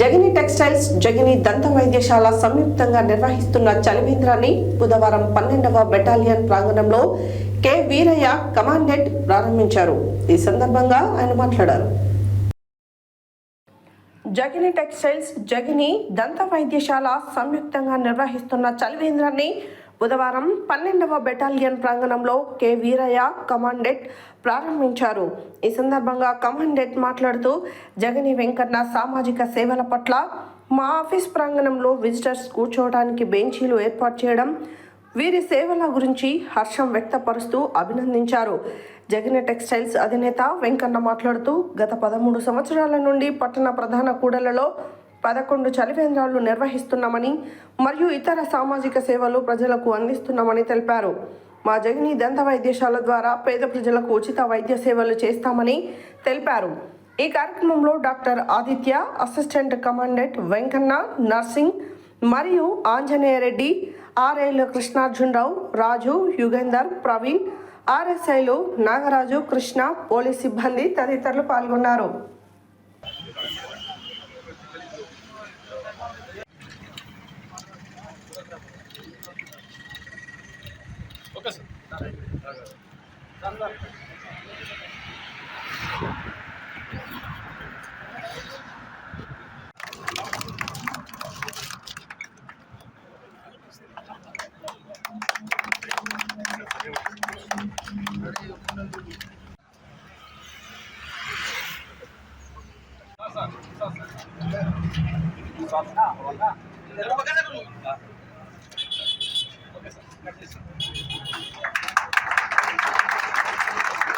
Jagani textiles Jagani దంత వైద్యశాల సంయుక్తంగా నిర్వహిస్తున్న చలివేంద్రాన్ని బుధవారం పన్నెండవ బెటాలియన్ ప్రాంగణంలో కె. వీరయ్య కమాండెంట్ ప్రారంభించారు. ఈ సందర్భంగా ఆయన మాట్లాడారు. జగిని టెక్స్టైల్స్ జగిని దంత వైద్యశాల సంయుక్తంగా నిర్వహిస్తున్న చలివేంద్రాన్ని బుధవారం పన్నెండవ బెటాలియన్ ప్రాంగణంలో కె. వీరయ్య కమాండెంట్ ప్రారంభించారు. ఈ సందర్భంగా కమాండెంట్ మాట్లాడుతూ జగని వెంకన్న సామాజిక సేవల పట్ల మా ఆఫీస్ ప్రాంగణంలో విజిటర్స్ కూర్చోవడానికి బెంచీలు ఏర్పాటు చేయడం వీరి సేవల గురించి హర్షం వ్యక్తపరుస్తూ అభినందించారు. జగన్ టెక్స్టైల్స్ అధినేత వెంకన్న మాట్లాడుతూ గత పదమూడు సంవత్సరాల నుండి పట్టణ ప్రధాన కూడలలో పదకొండు చలివేంద్రాలు నిర్వహిస్తున్నామని మరియు ఇతర సామాజిక సేవలు ప్రజలకు అందిస్తున్నామని తెలిపారు. మా జగని దంత వైద్యశాల ద్వారా పేద ప్రజలకు ఉచిత వైద్య సేవలు చేస్తామని తెలిపారు. ఈ కార్యక్రమంలో doctor Aditya assistant commandant Venkanna Narsing మరియు ఆంజనేయ రెడ్డి ఆర్ఐలు కృష్ణార్జునరావు రాజు యుగేందర్ ప్రవీణ్ ఆర్ఎస్ఐలు నాగరాజు కృష్ణ పోలీస్ సిబ్బంది తదితరులు పాల్గొన్నారు. Okay sir Gracias.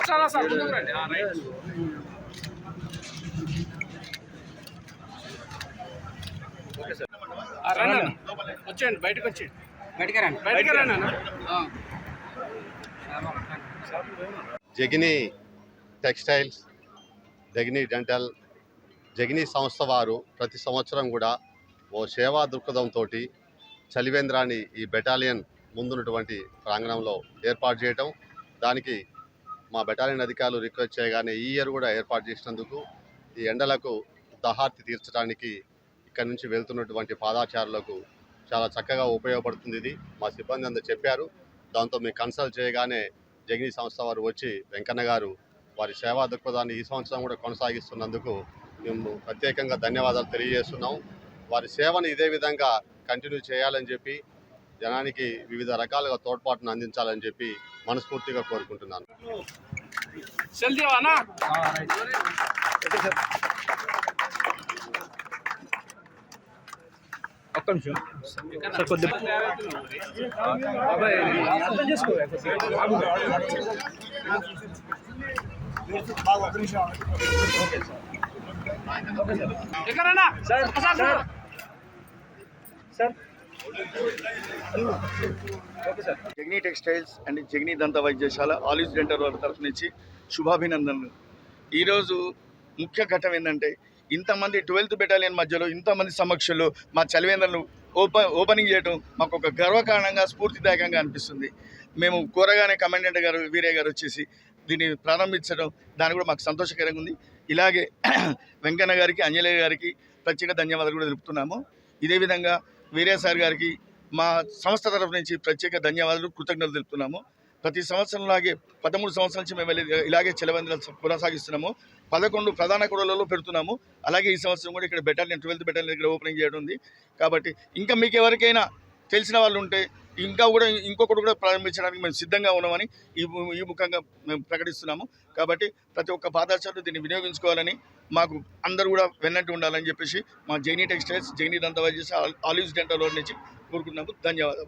చాలా సార్ ముందుకు రండి ఆ, రైట్. Okay sir. ఆ, రండి అన్న. వచ్చేయండి బయటకు వచ్చేయండి. బయటికి రండి. బయటకు రండి అన్న. జగిని టెక్స్టైల్స్ జగిని డెంటల్ జగిని సంస్థ వారు ప్రతి సంవత్సరం కూడా ఓ సేవా దృక్పథంతో చలివేంద్రాన్ని ఈ బెటాలియన్ ముందున్నటువంటి ప్రాంగణంలో ఏర్పాటు చేయటం దానికి మా బెటాలియన్ అధికారులు రిక్వెస్ట్ చేయగానే ఈ ఇయర్ కూడా ఏర్పాటు చేసినందుకు ఈ ఎండలకు దహార్తి తీర్చడానికి ఇక్కడ నుంచి వెళ్తున్నటువంటి పాదాచారులకు చాలా చక్కగా ఉపయోగపడుతుంది ఇది. మా సిబ్బంది అంతా చెప్పారు. దాంతో మేము కన్సల్ట్ చేయగానే జగిని సంస్థ వారు వచ్చి వెంకన్న గారు వారి సేవా దృక్పథాన్ని ఈ సంవత్సరం కూడా కొనసాగిస్తున్నందుకు మేము ప్రత్యేకంగా ధన్యవాదాలు తెలియజేస్తున్నాం. వారి సేవను ఇదే విధంగా కంటిన్యూ చేయాలని చెప్పి జనానికి వివిధ రకాలుగా తోడ్పాటును అందించాలని చెప్పి మనస్ఫూర్తిగా కోరుకుంటున్నాను. ఒక్క నిమిషం. సార్ కొద్దిగా బాబాయ్ అర్థం చేసుకో ఎక్కడన్నా? Sir. Sir. Okay sir. Jagni textiles and Jagni దంత వైద్యశాల ఆలిస్ డెంటర్ వారి తరఫు నుంచి శుభాభినందనలు. ఈరోజు ముఖ్య ఘట్టం ఏంటంటే ఇంతమంది ట్వెల్త్ బెటాలియన్ మధ్యలో ఇంతమంది సమక్షంలో మా చలివేంద్రను ఓపెన్ ఓపెనింగ్ చేయడం మాకు ఒక గర్వకారణంగా స్ఫూర్తిదాయకంగా అనిపిస్తుంది. మేము కోరగానే కమాండెంట్ గారు వీరయ్య గారు వచ్చేసి దీన్ని ప్రారంభించడం దాని కూడా మాకు సంతోషకరంగా ఉంది. ఇలాగే వెంకన్న గారికి అంజలయ్య గారికి ప్రత్యేక ధన్యవాదాలు కూడా తెలుపుతున్నాము. ఇదే విధంగా వీరయ్య సార్ గారికి మా సంస్థ తరఫు నుంచి ప్రత్యేక ధన్యవాదాలు కృతజ్ఞతలు తెలుపుతున్నాము. ప్రతి సంవత్సరం లాగే పదమూడు సంవత్సరాల నుంచి మేము ఇలాగే చెలవందలు కొనసాగిస్తున్నాము. పదకొండు ప్రధాన కూడలలో పెడుతున్నాము. అలాగే ఈ సంవత్సరం కూడా ఇక్కడ బెటాలియన్ ట్వెల్త్ బెటాలియన్ దగ్గర ఓపెనింగ్ చేయడం ఉంది. కాబట్టి ఇంకా మీకు ఎవరికైనా తెలిసిన వాళ్ళు ఉంటే ఇంకా కూడా ఇంకొకటి కూడా ప్రారంభించడానికి మేము సిద్ధంగా ఉన్నామని ఈ ఈ ముఖంగా మేము ప్రకటిస్తున్నాము. కాబట్టి ప్రతి ఒక్క పాదాచారులు దీన్ని వినియోగించుకోవాలని మాకు అందరూ కూడా వెన్నట్టు ఉండాలని చెప్పేసి మా జైనీ టెక్స్టైల్స్ జైనీ దంత వైద్య ఆలివ్స్ డెంటల్ నుంచి కోరుకుంటున్నాము. ధన్యవాదాలు.